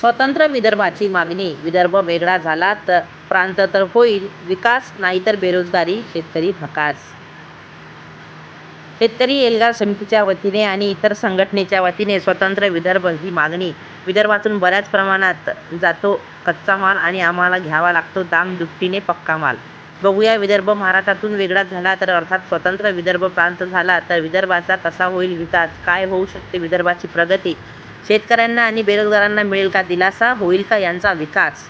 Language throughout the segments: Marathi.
स्वतंत्र विदर्भाची मागणी. विदर्भ वेगळा झाला तर प्रांत तर होईल. विकास नाहीतर बेरोजगारी शेतकरी भकास शेतकरी एल्गार समितीच्या वतीने आणि इतर संघटनेच्या वतीने स्वतंत्र विदर्भ ही मागणी. विदर्भातून बऱ्याच प्रमाणात जातो कच्चा माल आणि आम्हाला घ्यावा लागतो दाम दुपटीने पक्का माल. बघूया विदर्भ महाराष्ट्रातून वेगळा झाला तर अर्थात स्वतंत्र विदर्भ प्रांत झाला तर विदर्भाचा कसा होईल विकास? काय होऊ शकते विदर्भाची प्रगती? शेतकऱ्यांना आणि बेरोजगारांना मिळेल का दिलासा? होईल का यांचा विकास?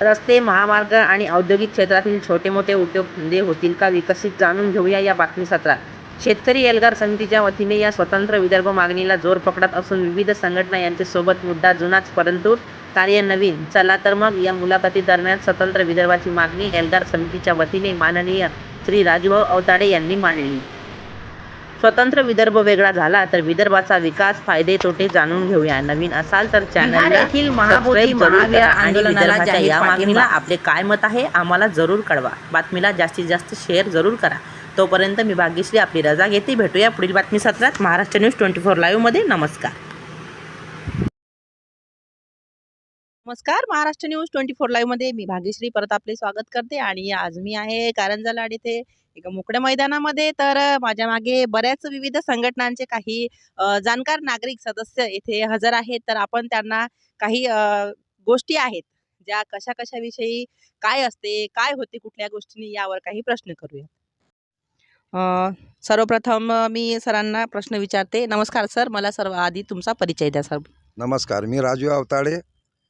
रस्ते महामार्ग आणि औद्योगिक क्षेत्रातील छोटे मोठे उद्योगधंदे होतील का? विकसित जाणून घेऊया या बातमी सत्रात. शेतकरी एल्गार समितीच्या वतीने या स्वतंत्र विदर्भ मागणीला जोर पकडत असून विविध संघटना यांच्यासोबत मुद्दा जुनाच परंतु कार्य नवीन. चला तर मग या मुलाखती दरम्यान स्वतंत्र विदर्भाची मागणी एल्गार समितीच्या वतीने माननीय श्री राजूभाऊ अवताडे यांनी मांडली. स्वतंत्र विदर्भ वेगळा झाला तर विदर्भाचा विकास फायदे तोटे जाणून घेऊया. नवीन असाल तर चॅनल आंदोलनाला या मागणीला आपले काय मत आहे आम्हाला जरूर कळवा. बातमीला जास्तीत जास्त शेअर जरूर करा. तोपर्यंत मी भाग्यश्री आपली रजा घेते. भेटूया पुढील बातमी सत्रात. महाराष्ट्र न्यूज ट्वेंटी फोर लाईव्हमध्ये नमस्कार. नमस्कार. महाराष्ट्र न्यूज ट्वेंटी फोर लाईव्हमध्ये मी भाग्यश्री परत आपले स्वागत करते आणि आज मी आहे कारंजा लाड इथे. एका मोकळ्या मैदानामध्ये तर माझ्या मागे बऱ्याच विविध संघटनांचे काही जाणकार नागरिक सदस्य इथे हजर आहेत. तर आपण त्यांना काही गोष्टी आहेत ज्या कशा कशाविषयी काय असते काय होते कुठल्या गोष्टींनी यावर काही प्रश्न करूया सर्वप्रथम मी सरांना प्रश्न विचारते. नमस्कार सर मला सर्व आधी तुमचा परिचय द्या सर. नमस्कार मी राजू अवताडे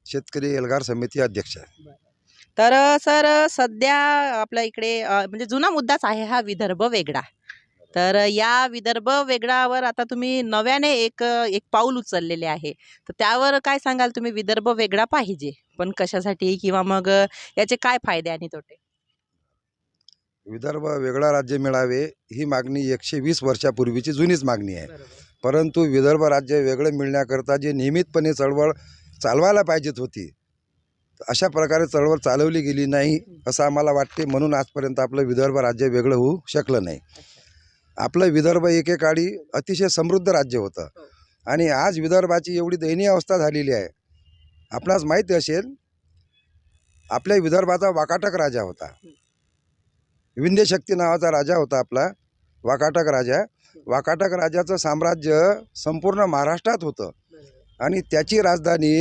शेतकरी एल्गार समिती अध्यक्ष आहे. तर सर सध्या आपल्या इकडे अ, म्हणजे जुना मुद्दाच आहे हा विदर्भ वेगळा. तर या विदर्भ वेगळावर आता तुम्ही नव्याने एक एक पाऊल उचललेले आहे. तर त्यावर काय सांगाल तुम्ही? विदर्भ वेगळा पाहिजे पण कशासाठी किंवा मग याचे काय फायदे आणि तोटे? विदर्भ वेगळा राज्य मिळावे ही मागणी एकशे वीस वर्षापूर्वीची जुनीच मागणी आहे. परंतु विदर्भ राज्य वेगळं मिळण्याकरता जे नियमितपणे चळवळ चालवायला पाहिजेत होती. अशा प्रकारे चळवळ चालवली गेली नाही असं आम्हाला वाटते. म्हणून आजपर्यंत आपलं विदर्भ राज्य वेगळं होऊ शकलं नाही. आपलं विदर्भ एकेकाळी अतिशय समृद्ध राज्य होतं. आणि आज विदर्भाची एवढी दयनीय अवस्था झालेली आहे. आपणास माहिती असेल आपल्या विदर्भाचा वाकाटक राजा होता. विंध्यशक्ती नावाचा राजा होता आपला वाकाटक राजा. वाकाटक राजाचं साम्राज्य संपूर्ण महाराष्ट्रात होतं. आणि त्याची राजधानी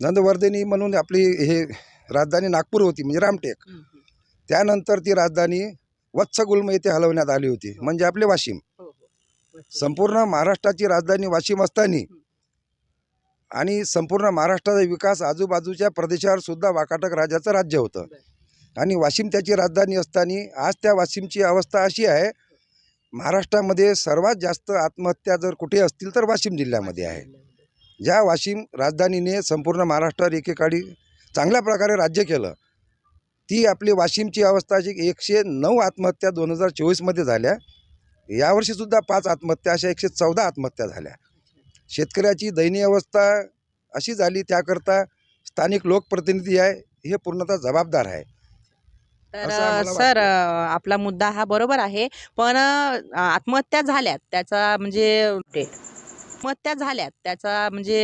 नंदवर्धिनी म्हणून आपली हे राजधानी नागपूर होती म्हणजे रामटेक. त्यानंतर ती राजधानी वत्सगुल्म येथे हलवण्यात आली होती म्हणजे आपले वाशिम. संपूर्ण महाराष्ट्राची राजधानी वाशिम असताना आणि संपूर्ण महाराष्ट्राचा विकास आजूबाजूच्या प्रदेशावर सुद्धा वाकाटक राजाचं राज्य होतं. आणि वाशिम त्याची राजधानी असताना आज त्या वाशिमची अवस्था अशी आहे महाराष्ट्रामध्ये सर्वात जास्त आत्महत्या जर कुठे असतील तर वाशिम जिल्ह्यामध्ये आहे. ज्या वाशिम राजधानीने संपूर्ण महाराष्ट्रावर एकेकाळी चांगल्या प्रकारे राज्य केलं ती आपली वाशिमची अवस्था अशी एकशे नऊ आत्महत्या दोन हजार चोवीसमध्ये झाल्या. यावर्षीसुद्धा पाच आत्महत्या अशा एकशे चौदा आत्महत्या झाल्या. शेतकऱ्याची दयनीय अवस्था अशी झाली त्याकरता स्थानिक लोकप्रतिनिधी आहे हे पूर्णतः जबाबदार आहे. तर असं आम्हाला सर आपला मुद्दा हा बरोबर आहे. पण आत्महत्या झाल्यात त्याचा म्हणजे आत्महत्या झाल्यात त्याचा म्हणजे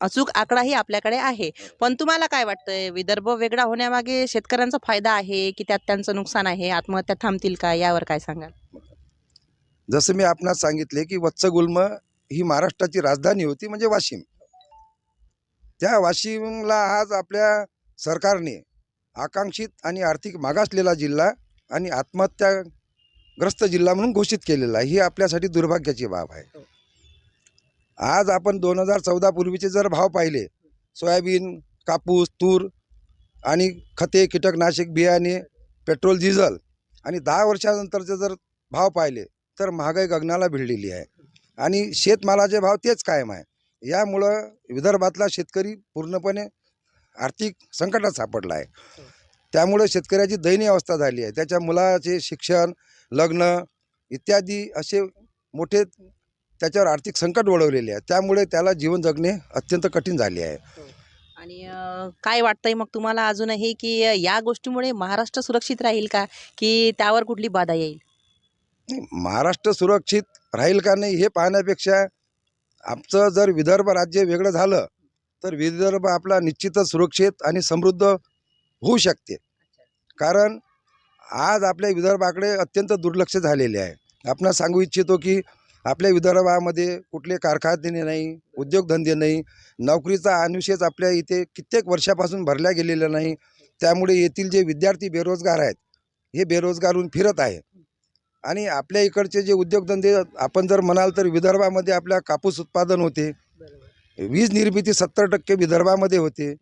अचूक आकडाही आपल्याकडे आहे. पण तुम्हाला काय वाटतंय? विदर्भ वेगळा होण्यामागे शेतकऱ्यांचा फायदा आहे की त्यात त्यांचं नुकसान आहे? आत्महत्या थांबतील का? यावर काय सांगाल? जसं मी आपणास सांगितले की वत्सगुल्म ही महाराष्ट्राची राजधानी होती म्हणजे वाशिम. त्या वाशिमला आज आपल्या सरकारने आकांक्षित आणि आर्थिक मागासलेला जिल्हा आणि आत्महत्याग्रस्त जिल्हा म्हणून घोषित केलेला आहे. ही आपल्यासाठी दुर्भाग्याची बाब आहे. आज आपण दोन हजार चौदा पूर्वीचे जर भाव पाहिले सोयाबीन कापूस तूर आणि खते कीटकनाशक बियाणे पेट्रोल डिझल आणि दहा वर्षानंतरचे जर भाव पाहिले तर महागाई गगनाला भिडलेली आहे. आणि शेतमालाचे भाव तेच कायम आहे. यामुळं विदर्भातला शेतकरी पूर्णपणे आर्थिक संकटात सापडला आहे. त्यामुळे शेतकऱ्याची दयनीय अवस्था झाली आहे. त्याच्या मुलाचे शिक्षण लग्न इत्यादी असे मोठे त्याच्यावर आर्थिक संकट ओढवलेले आहे. त्यामुळे त्याला जीवन जगणे अत्यंत कठीण झाले आहे. आणि अ, काय वाटतंय मग तुम्हाला अजूनही की या गोष्टीमुळे महाराष्ट्र सुरक्षित राहील का? की त्यावर कुठली बाधा येईल? महाराष्ट्र सुरक्षित राहील का नाही हे पाहण्यापेक्षा आमचं जर विदर्भ राज्य वेगळं झालं तर विदर्भ आपला निश्चितच सुरक्षित आणि समृद्ध होऊ शकते. कारण आज आपल्या विदर्भाकडे अत्यंत दुर्लक्ष झालेले आहे. आपण सांगू इच्छितो की आपल्या विदर्भामध्ये कुठले कारखाने नाही उद्योगधंदे नाही नोकरीचा अनुशेष आपल्या इथे कित्येक वर्षापासून भरल्या गेलेला नाही. त्यामुळे येथील जे विद्यार्थी बेरोजगार आहेत हे बेरोजगार होऊन फिरत आहे. आणि आपल्या इकडचे जे उद्योगधंदे आपण जर म्हणाल तर विदर्भामध्ये आपल्या कापूस उत्पादन होते वीज निर्मिती सत्तर टक्के विदर्भामध्ये होते.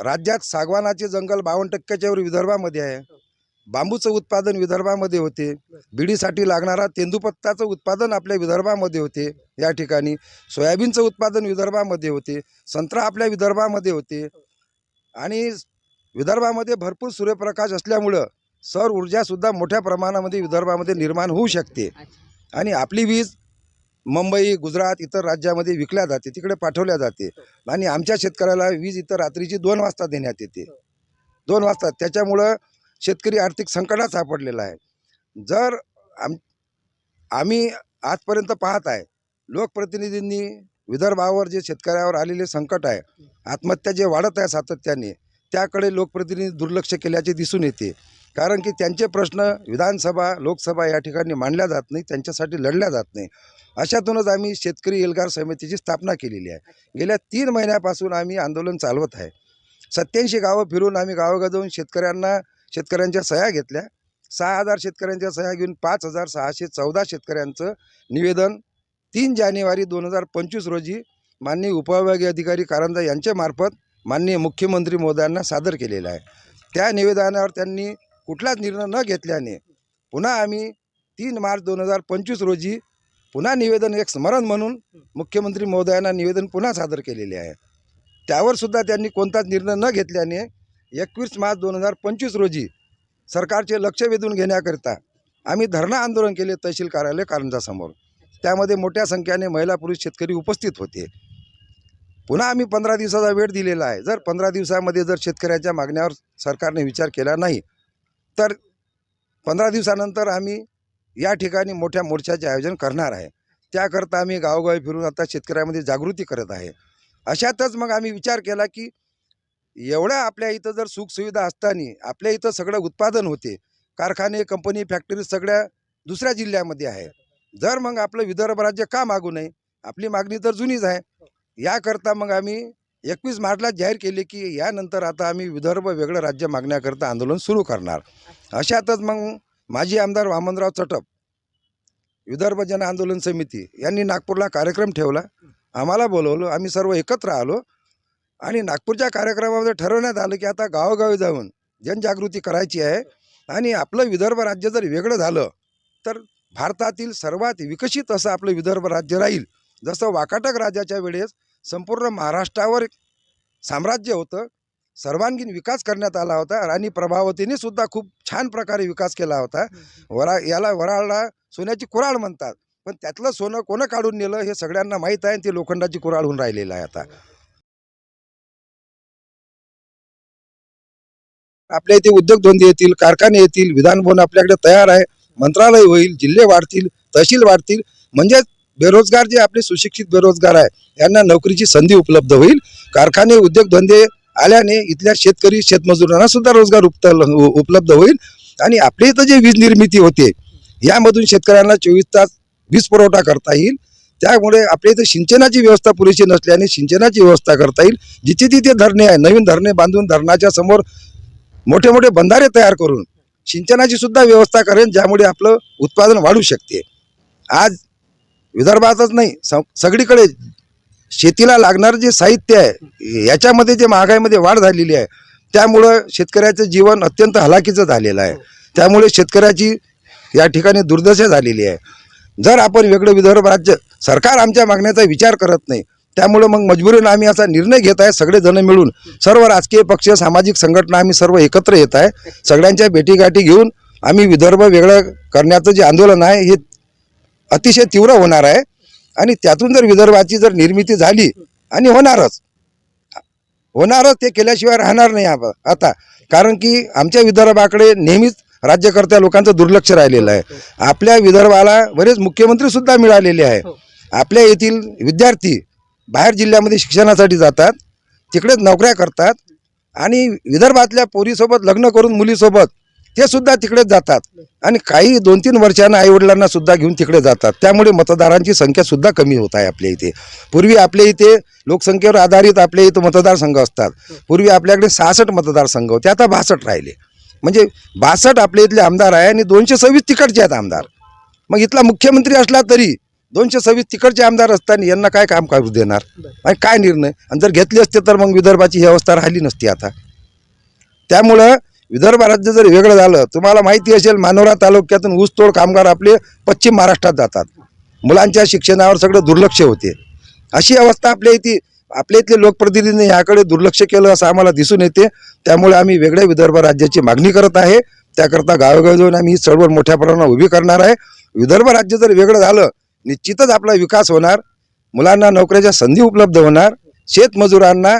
राज्यात सागवानाचे जंगल बावन्न टक्क्याच्या वर विदर्भामध्ये आहे. बांबूचं उत्पादन विदर्भामध्ये होते. बिडीसाठी लागणारा तेंदूपत्ताचं उत्पादन आपल्या विदर्भामध्ये होते. या ठिकाणी सोयाबीनचं उत्पादन विदर्भामध्ये होते. संत्रा आपल्या विदर्भामध्ये होते. आणि विदर्भामध्ये भरपूर सूर्यप्रकाश असल्यामुळं सौर ऊर्जासुद्धा मोठ्या प्रमाणामध्ये विदर्भामध्ये निर्माण होऊ शकते. आणि आपली वीज मुंबई गुजरात इतर राज्यामध्ये विकल्या जाते तिकडे पाठवल्या जाते. आणि आमच्या शेतकऱ्याला वीज इतर रात्रीची दोन वाजता देण्यात येते. दोन वाजता. त्याच्यामुळं शेतकरी आर्थिक संकटात सापडलेला आहे. जर आम आम्ही आजपर्यंत पाहत आहे लोकप्रतिनिधींनी विदर्भावर जे शेतकऱ्यावर आलेले संकट आहे आत्महत्या जे वाढत आहे सातत्याने त्याकडे लोकप्रतिनिधी दुर्लक्ष केल्याचे दिसून येते. कारण की त्यांचे प्रश्न विधानसभा लोकसभा या ठिकाणी मांडल्या जात नाही त्यांच्यासाठी लढल्या जात नाही. अशातूनच आम्ही शेतकरी एल्गार समितीची स्थापना केलेली आहे. गेल्या तीन महिन्यापासून आम्ही आंदोलन चालवत आहे. सत्याऐंशी गावं फिरून आम्ही गावोगाव जाऊन शेतकऱ्यांना शेतकऱ्यांच्या सह्या घेतल्या. सहा हजार शेतकऱ्यांच्या सह्या घेऊन पाच हजार सहाशे चौदा शेतकऱ्यांचं निवेदन. तीन जानेवारी दोन हजार पंचवीस रोजी माननीय उपविभागीय अधिकारी कारंजा यांच्यामार्फत माननीय मुख्यमंत्री मोदयांना सादर केलेलं आहे. त्या निवेदनावर त्यांनी कुठलाच निर्णय न घेतल्याने पुन्हा आम्ही तीन मार्च दोन हजार पंचवीस रोजी पुन्हा निवेदन एक स्मरण म्हणून मुख्यमंत्री महोदयांना निवेदन पुन्हा सादर केलेले आहे. त्यावर सुद्धा त्यांनी कोणताच निर्णय न घेतल्याने एकवीस मार्च दोन हजार पंचवीस रोजी सरकारचे लक्ष वेधून घेण्याकरिता आम्ही धरणं आंदोलन केले तहसील कार्यालय कारंजासमोर. त्यामध्ये मोठ्या संख्येने महिला पुरुष शेतकरी उपस्थित होते. पुन्हा आम्ही पंधरा दिवसाचा वेळ दिलेला आहे. जर पंधरा दिवसामध्ये जर शेतकऱ्याच्या मागण्यावर सरकारने विचार केला नाही तर पंधरा दिवसानंतर आम्ही या ठिकाणी मोठ्या मोर्चाचे आयोजन करणार आहे. त्याकरता आम्ही गावोगावी फिरून आता शेतकऱ्यामध्ये जागृती करत आहे. अशातच मग आम्ही विचार केला की एवढ्या आपल्या इथं जर सुखसुविधा असताना आपल्या इथं सगळं उत्पादन होते. कारखाने कंपनी फॅक्टरी सगळ्या दुसऱ्या जिल्ह्यामध्ये आहे. जर मग आपलं विदर्भ राज्य का मागू नये? आपली मागणी तर जुनीच आहे. याकरता मग आम्ही एकवीस मार्चला जाहीर केले की यानंतर आता आम्ही विदर्भ वेगळं राज्य मागण्याकरता आंदोलन सुरू करणार. अशातच मग माजी आमदार वामनराव चटप विदर्भ जन आंदोलन समिती यांनी नागपूरला कार्यक्रम ठेवला. आम्हाला बोलवलं आम्ही सर्व एकत्र आलो आणि नागपूरच्या कार्यक्रमामध्ये ठरवण्यात आलं की आता गावोगावी जाऊन जनजागृती करायची आहे आणि आपलं विदर्भ राज्य जर वेगळं झालं तर भारतातील सर्वात विकसित असं आपलं विदर्भ राज्य राहील. जसं वाकाटक राजाच्या वेळेस संपूर्ण महाराष्ट्रावर साम्राज्य होतं. सर्वांगीण विकास करण्यात आला होता राणी प्रभावतीने सुद्धा खूप छान प्रकारे विकास केला होता. वरा याला वराळला सोन्याची कुराळ म्हणतात. पण त्यातलं सोनं कोणं काढून नेलं हे सगळ्यांना माहीत आहे आणि ते लोखंडाची कुराळ होऊन राहिलेलं आहे आता. आपल्या इथे उद्योगधंदे येतील कारखाने येतील विधानभवन आपल्याकडे तयार आहे मंत्रालय होईल जिल्हे वाढतील तहसील वाढतील. म्हणजे बेरोजगार जे आपले सुशिक्षित बेरोजगार आहे यांना नोकरीची संधी उपलब्ध होईल. कारखाने उद्योगधंदे आल्याने इथल्या शेतकरी शेतमजुरांना सुद्धा रोजगार उपलब्ध होईल. आणि आपल्या इथं जे वीज निर्मिती होते यामधून शेतकऱ्यांना चोवीस तास वीज पुरवठा करता येईल. त्यामुळे आपल्या इथं सिंचनाची व्यवस्था पुरेशी नसल्याने सिंचनाची व्यवस्था करता येईल. जिथे तिथे धरणे आहे नवीन धरणे बांधून धरणाच्या समोर मोठे मोठे बंधारे तयार करून सिंचनाची सुद्धा व्यवस्था करेन ज्यामुळे आपलं उत्पादन वाढू शकते. आज विदर्भातच नाही स सगळीकडे शेतीला लागणारं जे साहित्य आहे याच्यामध्ये जे महागाईमध्ये वाढ झालेली आहे त्यामुळं शेतकऱ्याचं जीवन अत्यंत हलाखीचं झालेलं आहे. त्यामुळे शेतकऱ्याची या ठिकाणी दुर्दशा झालेली आहे. जर आपण वेगळं विदर्भ राज्य सरकार आमच्या मागण्याचा विचार करत नाही त्यामुळं मग मजबुरीनं आम्ही असा निर्णय घेत आहे सगळेजण मिळून सर्व राजकीय पक्ष सामाजिक संघटना आम्ही सर्व एकत्र येत आहे सगळ्यांच्या भेटीगाठी घेऊन आम्ही विदर्भ वेगळं करण्याचं जे आंदोलन आहे हे अतिशय तीव्र होणार आहे. आणि त्यातून जर विदर्भाची जर निर्मिती झाली आणि होणारच. होणारच ते केल्याशिवाय राहणार नाही आता. कारण की आमच्या विदर्भाकडे नेहमीच राज्यकर्त्या लोकांचं दुर्लक्ष राहिलेलं आहे. आपल्या विदर्भाला बरेच मुख्यमंत्री सुद्धा मिळालेले आहे. आपल्या येथील विद्यार्थी बाहेर जिल्ह्यामध्ये शिक्षणासाठी जातात तिकडेच नोकऱ्या करतात आणि विदर्भातल्या पोरीसोबत लग्न करून मुलीसोबत ते सुद्धा तिकडे जातात. आणि काही दोन तीन वर्षांना आईवडिलांना सुद्धा घेऊन तिकडे जातात. त्यामुळे मतदारांची संख्या सुद्धा कमी होत आहे आपल्या इथे. पूर्वी आपल्या इथे लोकसंख्येवर आधारित आपल्या इथं मतदारसंघ असतात. पूर्वी आपल्याकडे सहासष्ट मतदारसंघ होते. आता बासष्ट राहिले. म्हणजे बासष्ट आपल्या इथले आमदार आहे आणि दोनशे सव्वीस तिकडचे आहेत आमदार. मग इथला मुख्यमंत्री असला तरी दोनशे सव्वीस तिकडचे आमदार असताना यांना काय काम करू देणार? आणि काय निर्णय? आणि जर घेतले असते तर मग विदर्भाची ही अवस्था राहिली नसती आता. त्यामुळं विदर्भ राज्य जर वेगळं झालं तुम्हाला माहिती असेल मानोरा तालुक्यातून ऊसतोड कामगार आपले पश्चिम महाराष्ट्रात जातात. मुलांच्या शिक्षणावर सगळं दुर्लक्ष होते. अशी अवस्था आपल्या इथे आपल्या इथले लोकप्रतिनिधींनी याकडे दुर्लक्ष केलं असं आम्हाला दिसून येते. त्यामुळे आम्ही वेगळ्या विदर्भ राज्याची मागणी करत आहे. त्याकरता गावोगाव जाऊन आम्ही ही चळवळ मोठ्या प्रमाणावर उभी करणार आहे. विदर्भ राज्य जर वेगळं झालं निश्चितच आपला विकास होणार. मुलांना नोकऱ्याच्या संधी उपलब्ध होणार. शेतमजुरांना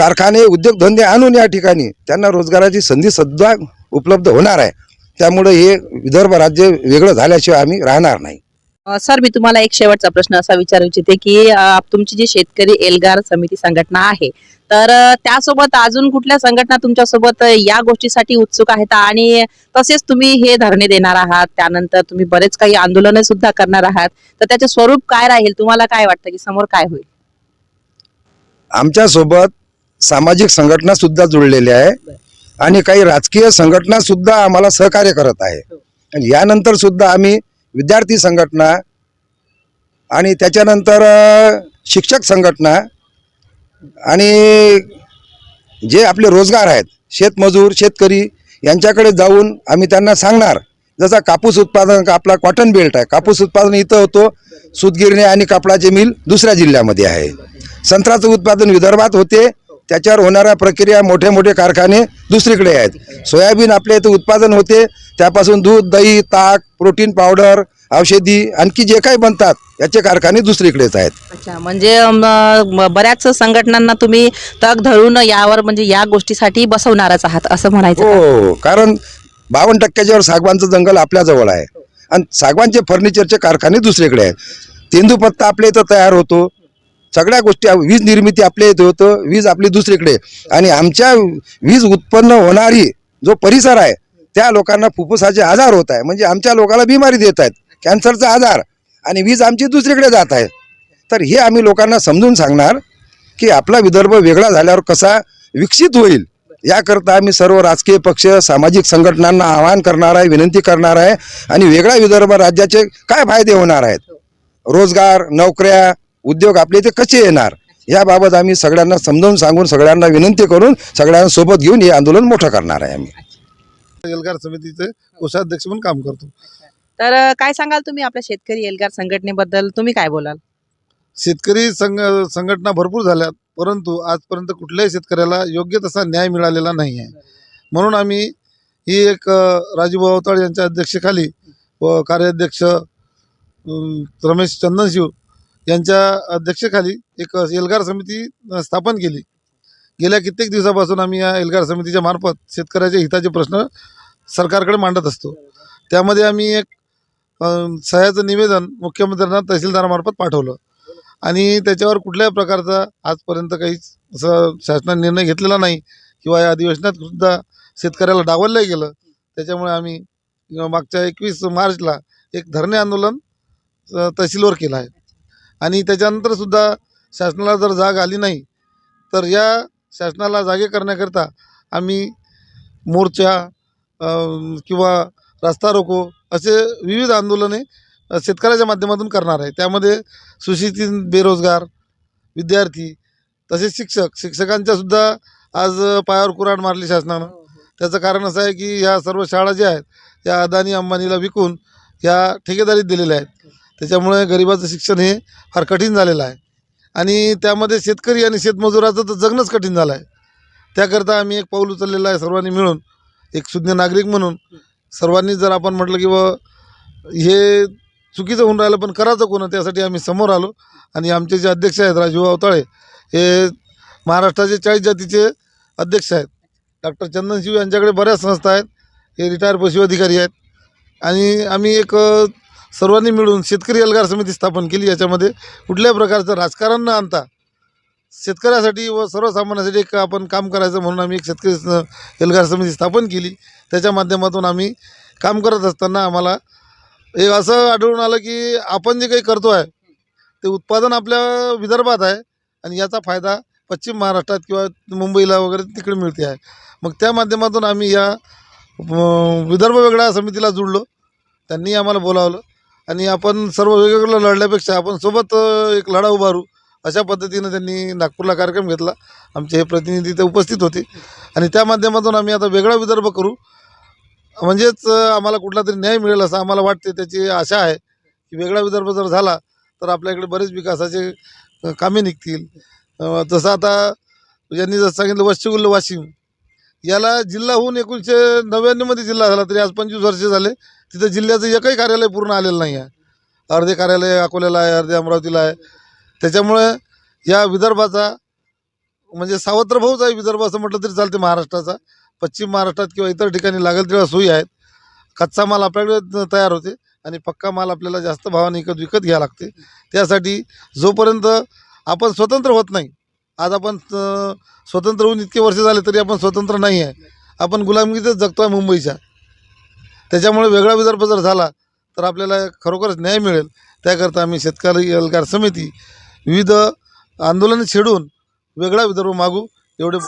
कारखाने उद्योगधंदे आणून या ठिकाणी त्यांना रोजगाराची संधी सुद्धा उपलब्ध होणार आहे. त्यामुळे हे विदर्भ राज्य वेगळं झाल्याशिवाय आम्ही राहणार नाही. सर मी तुम्हाला एक शेवटचा प्रश्न असा विचारू इच्छिते की तुमची जी शेतकरी एल्गार समिती संघटना आहे तर त्यासोबत अजून कुठल्या संघटना तुमच्यासोबत या गोष्टीसाठी उत्सुक आहेत? आणि तसेच तुम्ही हे धरणे देणार आहात त्यानंतर तुम्ही बरेच काही आंदोलने सुद्धा करणार आहात तर त्याचे स्वरूप काय राहील? तुम्हाला काय वाटतं की समोर काय होईल? आमच्यासोबत सामाजिक संघटना सुद्धा जुळलेल्या आहे. आणि काही राजकीय संघटना सुद्धा आम्हाला सहकार्य करत आहे. आणि यानंतर सुद्धा आम्ही विद्यार्थी संघटना आणि त्याच्यानंतर शिक्षक संघटना आणि जे आपले रोजगार आहेत शेतमजूर शेतकरी यांच्याकडे जाऊन आम्ही त्यांना सांगणार जसा कापूस उत्पादन आपला कॉटन बेल्ट आहे. कापूस उत्पादन इथं होतो सूतगिरणी आणि कापडाचे मिल दुसऱ्या जिल्ह्यामध्ये आहे. संत्र्याचं उत्पादन विदर्भात होते त्याच्यावर होणाऱ्या प्रक्रिया मोठे मोठे कारखाने दुसरीकडे आहेत. सोयाबीन आपल्या इथं उत्पादन होते. त्यापासून दूध दही ताक प्रोटीन पावडर औषधी आणखी जे काही बनतात याचे कारखाने दुसरीकडेच आहेत. अच्छा म्हणजे बऱ्याच संघटनांना तुम्ही तग धरून यावर म्हणजे या गोष्टीसाठी बसवणारच आहात असं म्हणायचं का? हो कारण बावन्न टक्क्याच्यावर सागवानचं जंगल आपल्या जवळ आहे. आणि सागवानचे फर्निचरचे कारखाने दुसरीकडे आहेत. तेंदूपत्ता आपल्या इथं तयार होतो. सगळ्या गोष्टी वीज निर्मिती आपल्या इथे होतं वीज आपली दुसरीकडे. आणि आमच्या वीज उत्पन्न होणारी जो परिसर आहे त्या लोकांना फुफ्फुसाचे आजार होत आहे. म्हणजे आमच्या लोकांना बिमारी देत आहेत कॅन्सरचा आजार. आणि वीज आमची दुसरीकडे जात आहे. तर हे आम्ही लोकांना समजून सांगणार की आपला विदर्भ वेगळा झाल्यावर कसा विकसित होईल याकरता आम्ही सर्व राजकीय पक्ष सामाजिक संघटनांना आवाहन करणार आहे विनंती करणार आहे. आणि वेगळ्या विदर्भ राज्याचे काय फायदे होणार आहेत? रोजगार नोकऱ्या उद्योग आपले इथे कसे येणार? याबाबत आम्ही सगळ्यांना समजावून सांगून सगळ्यांना विनंती करून सगळ्यांना सोबत घेऊन हे आंदोलन मोठं करणार आहे आम्ही. एल्गार समितीचे कोषाध्यक्ष म्हणून काम करतो. तर काय सांगाल तुम्ही आपल्या शेतकरी एल्गार संघटनेबद्दल? तुम्ही काय बोलाल? शेतकरी संघ संघटना भरपूर झाल्यात परंतु आजपर्यंत कुठल्याही शेतकऱ्याला योग्य तसा न्याय मिळालेला नाही आहे. म्हणून आम्ही ही एक राजूभाऊ अवताळ यांच्या अध्यक्षेखाली व कार्याध्यक्ष रमेश चंदनशिव यांच्या अध्यक्षेखाली एक एल्गार समिती स्थापन केली. गेल्या कित्येक दिवसापासून आम्ही या एल्गार समितीच्या मार्फत शेतकऱ्याच्या हिताचे प्रश्न सरकारकडे मांडत असतो. त्यामध्ये आम्ही एक सह्याचं निवेदन मुख्यमंत्र्यांना तहसीलदारामार्फत पाठवलं. आणि त्याच्यावर कुठल्याही प्रकारचा आजपर्यंत काहीच असं शासनाने निर्णय घेतलेला नाही किंवा या अधिवेशनात सुद्धा शेतकऱ्याला डावललं गेलं. त्याच्यामुळे आम्ही मागच्या एकवीस मार्चला एक धरणे आंदोलन तहसीलवर केलं आहे. आणि त्याच्यानंतर सुद्धा शासनाला जर जाग आली नाही तर या शासनाला जागे करण्याकरता आम्ही मोर्चा किंवा रास्ता रोको असे विविध आंदोलने शेतकऱ्याच्या माध्यमातून करणार आहे. त्यामध्ये सुशिक्षित बेरोजगार विद्यार्थी तसेच शिक्षक शिक्षकांच्या सुद्धा आज पायावर कुऱ्हाड मारली शासनानं. त्याचं कारण असं आहे की ह्या सर्व शाळा ज्या आहेत या अदानी अंबानीला विकून ह्या ठेकेदारीत दिलेल्या आहेत. त्याच्यामुळे गरिबाचं शिक्षण हे फार कठीण झालेलं आहे. आणि त्यामध्ये शेतकरी आणि शेतमजुराचं तर जगणंच कठीण झालं आहे. त्याकरता आम्ही एक पाऊल उचललेलं आहे सर्वांनी मिळून एक सुज्ञ नागरिक म्हणून. सर्वांनी जर आपण म्हटलं की व हे चुकीचं होऊन राहिलं पण करायचं कोण त्यासाठी आम्ही समोर आलो. आणि आमचे जे अध्यक्ष आहेत राजीव अवताळे हे महाराष्ट्राचे चाळीस जातीचे अध्यक्ष आहेत. डॉक्टर चंदनशिव यांच्याकडे बऱ्याच संस्था आहेत. हे रिटायर पशु अधिकारी आहेत. आणि आम्ही एक सर्वांनी मिळून शेतकरी एल्गार समिती स्थापन केली. याच्यामध्ये कुठल्याही प्रकारचं राजकारण न आणता शेतकऱ्यासाठी व सर्वसामान्यासाठी एक आपण काम करायचं म्हणून आम्ही एक शेतकरी एल्गार समिती स्थापन केली. त्याच्या माध्यमातून आम्ही काम करत असताना आम्हाला एक असं आढळून आलं की आपण जे काही करतो आहे ते उत्पादन आपल्या विदर्भात आहे आणि याचा फायदा पश्चिम महाराष्ट्रात किंवा मुंबईला वगैरे तिकडे मिळते आहे. मग त्या माध्यमातून आम्ही या विदर्भ वेगळ्या समितीला जुळलो. त्यांनी आम्हाला बोलावलं. आणि आपण सर्व वेगवेगळं लढल्यापेक्षा आपण सोबत एक लढा उभारू अशा पद्धतीनं त्यांनी नागपूरला कार्यक्रम घेतला. आमचे हे प्रतिनिधी ते उपस्थित होते. आणि त्या माध्यमातून आम्ही आता वेगळा विदर्भ करू. म्हणजेच आम्हाला कुठला तरी न्याय मिळेल असं आम्हाला वाटते त्याची आशा आहे की वेगळा विदर्भ जर झाला तर आपल्याकडे बरेच विकासाचे कामे निघतील. जसं तसं आता यांनी जसं सांगितलं वश्चिगुल्ल वाशिम याला जिल्हा होऊन एकोणीसशे नव्याण्णवमध्ये जिल्हा झाला तरी आज पंचवीस वर्षे झाले. तिथं जिल्ह्याचं एकही कार्यालय पूर्ण आलेलं नाही आहे. अर्धे कार्यालय अकोल्याला आहे अर्धे अमरावतीला आहे. त्याच्यामुळे या विदर्भाचा म्हणजे सावत्र भाऊच आहे विदर्भ असं म्हटलं तरी चालते महाराष्ट्राचा. पश्चिम महाराष्ट्रात किंवा इतर ठिकाणी लागेल तेव्हा सोयी आहेत. कच्चा माल आपल्याकडे तयार होते आणि पक्का माल आपल्याला जास्त भावाने विकत विकत घ्यावं लागते. त्यासाठी जोपर्यंत आपण स्वतंत्र होत नाही आज आपण स्वतंत्र होऊन इतके वर्ष झाले तरी आपण स्वतंत्र नाही आहे. आपण गुलामगीतच जगतो आहे मुंबईच्या. त्याच्यामुळे वेगळा विदर्भ जर झाला तर आपल्याला खरोखरच न्याय मिळेल. त्याकरता आम्ही शेतकरी एल्गार समिती विविध आंदोलनं छेडून वेगळा विदर्भ मागू एवढे